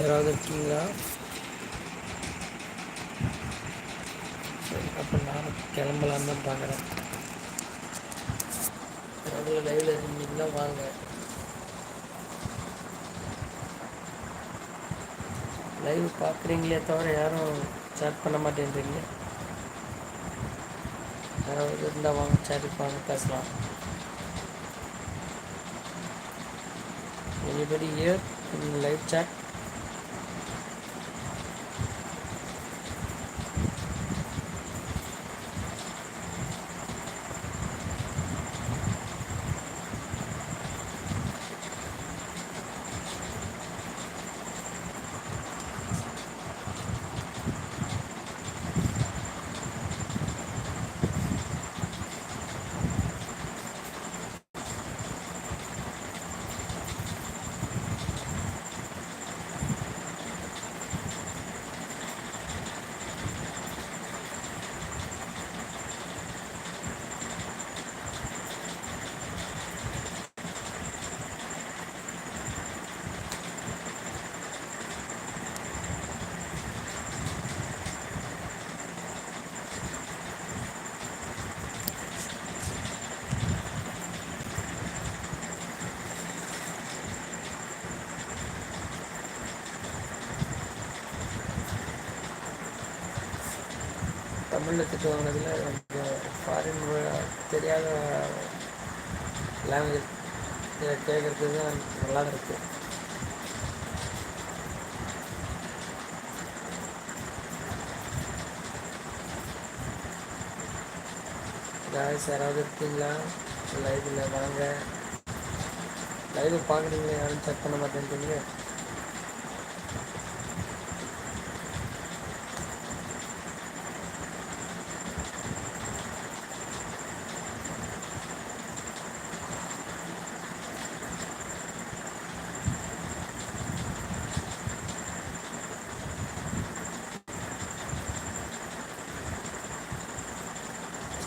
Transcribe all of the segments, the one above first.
யாராவது இருக்கீங்களா? சரி அப்போ நான் கிளம்பலான்னு தான் பார்க்குறேன் அதில் லைவில் இருந்தீங்கன்னா வாங்க. லைவ் பார்க்குறீங்களே தவிர யாரும் சேட் பண்ண மாட்டேன்றீங்க. யாராவது இருந்தால் வாங்க சேட்டுக்கு வாங்க பேசலாம். Anybody here in live chat தமிழில் திட்டு வாங்கினதில் எனக்கு ஃபாரின் தெரியாத லாங்குவேஜ் இதை கேட்குறது தான் நல்லா இருக்கு. காய்ஸ் யாராவது இருக்கீங்களா? லைவில் வாங்க. லைவ் பார்க்குறீங்களா? யாரும் செக் பண்ண மாட்டேன்றீங்க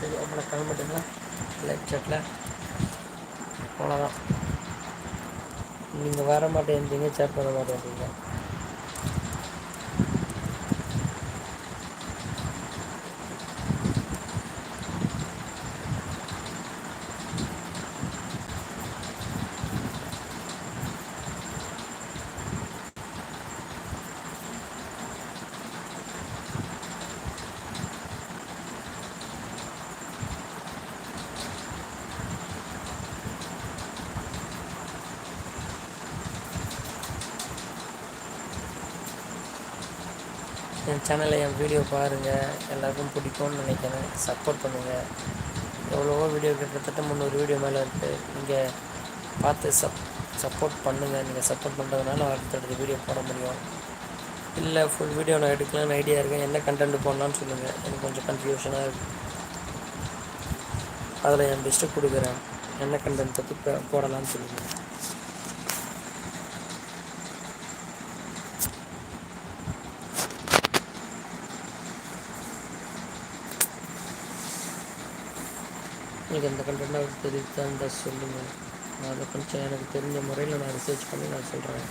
சரி அவங்கள கிளம்பிட்டுங்களா லைஃப் chatல அவ்வளோதான் நீங்கள் வர மாட்டேன்றீங்க சேட் பண்ண மாட்டேன்றீங்க. என் சேனலில் என் வீடியோ பாருங்கள் எல்லாருக்கும் பிடிக்கும்னு நினைக்கிறேன். சப்போர்ட் பண்ணுங்கள் எவ்வளவோ வீடியோ கிட்டத்தட்ட முந்நூறு வீடியோ மேலே இருக்குது நீங்கள் பார்த்து சப் சப்போர்ட் பண்ணுங்கள் நீங்கள் சப்போர்ட் பண்ணுறதுனால அடுத்தடுத்த வீடியோ போட முடியும். இல்லை ஃபுல் வீடியோ நான் எடுக்கலாம்னு ஐடியா இருக்கேன். என்ன கண்டென்ட் போடலான்னு சொல்லுங்கள் எனக்கு கொஞ்சம் கன்ஃபியூஷனாக இருக்குது அதில் என் பெஸ்ட்டு கொடுக்குறேன். என்ன கண்டென்ட் பற்றி போடலான்னு போடலாம்னு சொல்லுங்கள் எனக்கு எந்த கண்டென்ட்டாக தெரிவித்தால் இருந்தால் சொல்லுங்கள் நான் அதை கொஞ்சம் எனக்கு தெரிஞ்ச முறையில் நான் ரிசர்ச் பண்ணி நான் சொல்கிறேன்